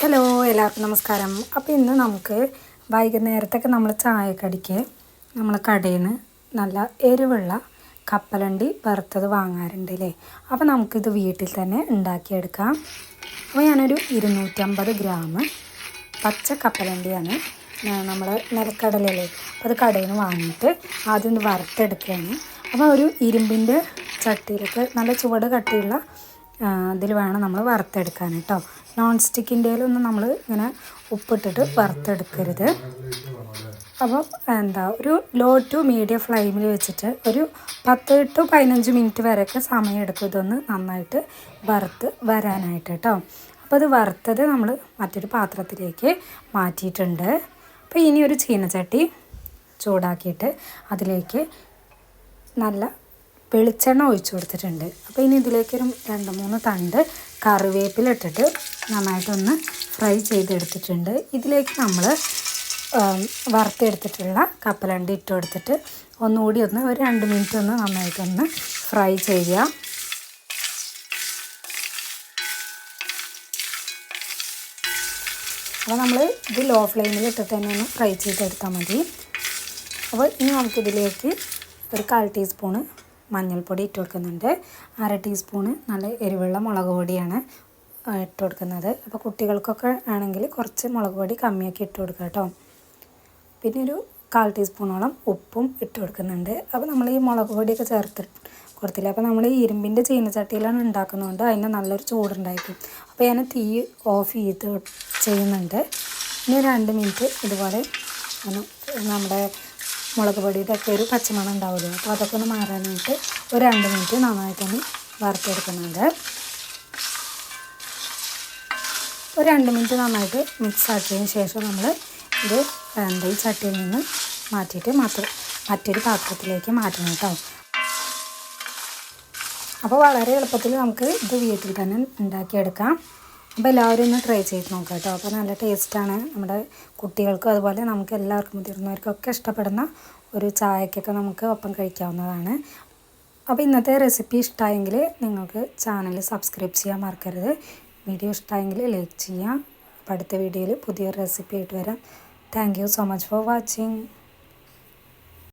Hello എല്ലാവർക്കും നമസ്കാരം. അപ്പോൾ ഇന്ന് നമുക്ക് വൈകുന്നേരത്തൊക്കെ നമ്മൾ ചായക്കടിക്ക് നമ്മൾ കടയിൽ നിന്ന് നല്ല എരിവുള്ള കപ്പലണ്ടി വറുത്തത് വാങ്ങാറുണ്ട് അല്ലേ അപ്പോൾ നമുക്കിത് വീട്ടിൽ തന്നെ ഉണ്ടാക്കിയെടുക്കാം. അപ്പോൾ ഞാനൊരു ഇരുന്നൂറ്റമ്പത് ഗ്രാം പച്ച കപ്പലണ്ടിയാണ് നമ്മൾ നിലക്കടലല്ലേ അപ്പോൾ അത് കടയിൽ നിന്ന് വാങ്ങിയിട്ട് ആദ്യം ഒന്ന് വറുത്തെടുക്കുകയാണ്. അപ്പോൾ ഒരു ഇരുമ്പിന്റെ ചട്ടിയിലൊക്കെ നല്ല ചുവട് കട്ടിയുള്ള ഇതിൽ വേണം നമ്മൾ വറുത്തെടുക്കാൻ കേട്ടോ നോൺ സ്റ്റിക്കിന്റെയിലൊന്നും നമ്മൾ ഇങ്ങനെ ഉപ്പിട്ടിട്ട് വറുത്തെടുക്കരുത്. അപ്പോൾ എന്താ ഒരു ലോ ടു മീഡിയം ഫ്ലെയിമിൽ വെച്ചിട്ട് ഒരു പത്ത് ടു പതിനഞ്ച് മിനിറ്റ് വരെയൊക്കെ സമയം എടുക്കും ഇതൊന്ന് നന്നായിട്ട് വറുത്ത് വരാനായിട്ട് കേട്ടോ അപ്പോൾ അത് വറുത്തത് നമ്മൾ മറ്റൊരു പാത്രത്തിലേക്ക് മാറ്റിയിട്ടുണ്ട്. അപ്പോൾ ഇനി ഒരു ചീനച്ചട്ടി ചൂടാക്കിയിട്ട് അതിലേക്ക് നല്ല വെളിച്ചെണ്ണ ഒഴിച്ചു കൊടുത്തിട്ടുണ്ട്. അപ്പോൾ ഇനി ഇതിലേക്ക് ഒരു രണ്ട് മൂന്ന് തണ്ട് കറിവേപ്പില ഇട്ടിട്ട് നന്നായിട്ടൊന്ന് ഫ്രൈ ചെയ്തെടുത്തിട്ടുണ്ട്. ഇതിലേക്ക് നമ്മൾ വറുത്തെടുത്തിട്ടുള്ള കപ്പലണ്ടി ഇട്ട് കൊടുത്തിട്ട് ഒന്നുകൂടി ഒന്ന് ഒരു രണ്ട് മിനിറ്റ് ഒന്ന് നന്നായിട്ടൊന്ന് ഫ്രൈ ചെയ്യുക. അപ്പോൾ നമ്മൾ ഇത് ലോ ഫ്ലെയിമിൽ ഇട്ടിട്ട് തന്നെ ഒന്ന് ഫ്രൈ ചെയ്തെടുത്താൽ മതി. അപ്പോൾ ഇനി നമുക്കിതിലേക്ക് ഒരു കാൽ ടീസ്പൂണ് മഞ്ഞൾപ്പൊടി ഇട്ട് കൊടുക്കുന്നുണ്ട് അര ടീസ്പൂണ് നല്ല എരിവുള്ള മുളക് പൊടിയാണ്. ഇട്ട് കൊടുക്കുന്നത്. അപ്പോൾ കുട്ടികൾക്കൊക്കെ ആണെങ്കിൽ കുറച്ച് മുളക് പൊടി കമ്മിയാക്കി ഇട്ട് കൊടുക്കുക കേട്ടോ. പിന്നെ ഒരു കാൽ ടീസ്പൂണോളം ഉപ്പും ഇട്ട് കൊടുക്കുന്നുണ്ട്. അപ്പോൾ നമ്മൾ ഈ മുളക് പൊടിയൊക്കെ ചേർത്ത് കൊടുത്തില്ല? അപ്പോൾ നമ്മൾ ഈ ഇരുമ്പിന്റെ ചീനച്ചട്ടിയിലാണ് ഉണ്ടാക്കുന്നതുകൊണ്ട് അതിന് നല്ലൊരു ചൂടുണ്ടായിരിക്കും. അപ്പോൾ ഞാൻ തീ ഓഫ് ചെയ്ത് ചെയ്യുന്നുണ്ട്. ഇനി രണ്ട് മിനിറ്റ് ഇതുപോലെ നമ്മുടെ മുളക് പൊടിയുടെ ഒക്കെ ഒരു പച്ചമണം ഉണ്ടാവുമല്ലോ അപ്പോൾ അതൊക്കെ ഒന്ന് മാറാനായിട്ട് ഒരു രണ്ട് മിനിറ്റ് നന്നായിട്ടൊന്ന് വറുത്തെടുക്കുന്നുണ്ട്. ഒരു രണ്ട് മിനിറ്റ് നന്നായിട്ട് മിക്സ് ആക്കിയതിന് ശേഷം നമ്മൾ ഇത് എന്താ ഈ ചട്ടിയിൽ നിന്ന് മാറ്റിയിട്ട് മാത്രം മറ്റൊരു പാത്രത്തിലേക്ക് മാറ്റണം കേട്ടോ. അപ്പോൾ വളരെ എളുപ്പത്തിൽ നമുക്ക് ഇത് വീട്ടിൽ തന്നെ ഉണ്ടാക്കിയെടുക്കാം. അപ്പോൾ എല്ലാവരും ഒന്ന് ട്രൈ ചെയ്ത് നോക്കാം കേട്ടോ. അപ്പോൾ നല്ല ടേസ്റ്റാണ് നമ്മുടെ കുട്ടികൾക്കും അതുപോലെ നമുക്ക് എല്ലാവർക്കും മുതിർന്നവർക്കൊക്കെ ഇഷ്ടപ്പെടുന്ന ഒരു ചായക്കൊക്കെ നമുക്ക് ഒപ്പം കഴിക്കാവുന്നതാണ്. അപ്പോൾ ഇന്നത്തെ റെസിപ്പി ഇഷ്ടമായെങ്കിൽ നിങ്ങൾക്ക് ചാനൽ സബ്സ്ക്രൈബ് ചെയ്യാൻ മറക്കരുത്. വീഡിയോ ഇഷ്ടമായെങ്കിൽ ലൈക്ക് ചെയ്യാം അപ്പോൾ അടുത്ത വീഡിയോയിൽ പുതിയൊരു റെസിപ്പി ആയിട്ട് വരാം. Thank so much for watching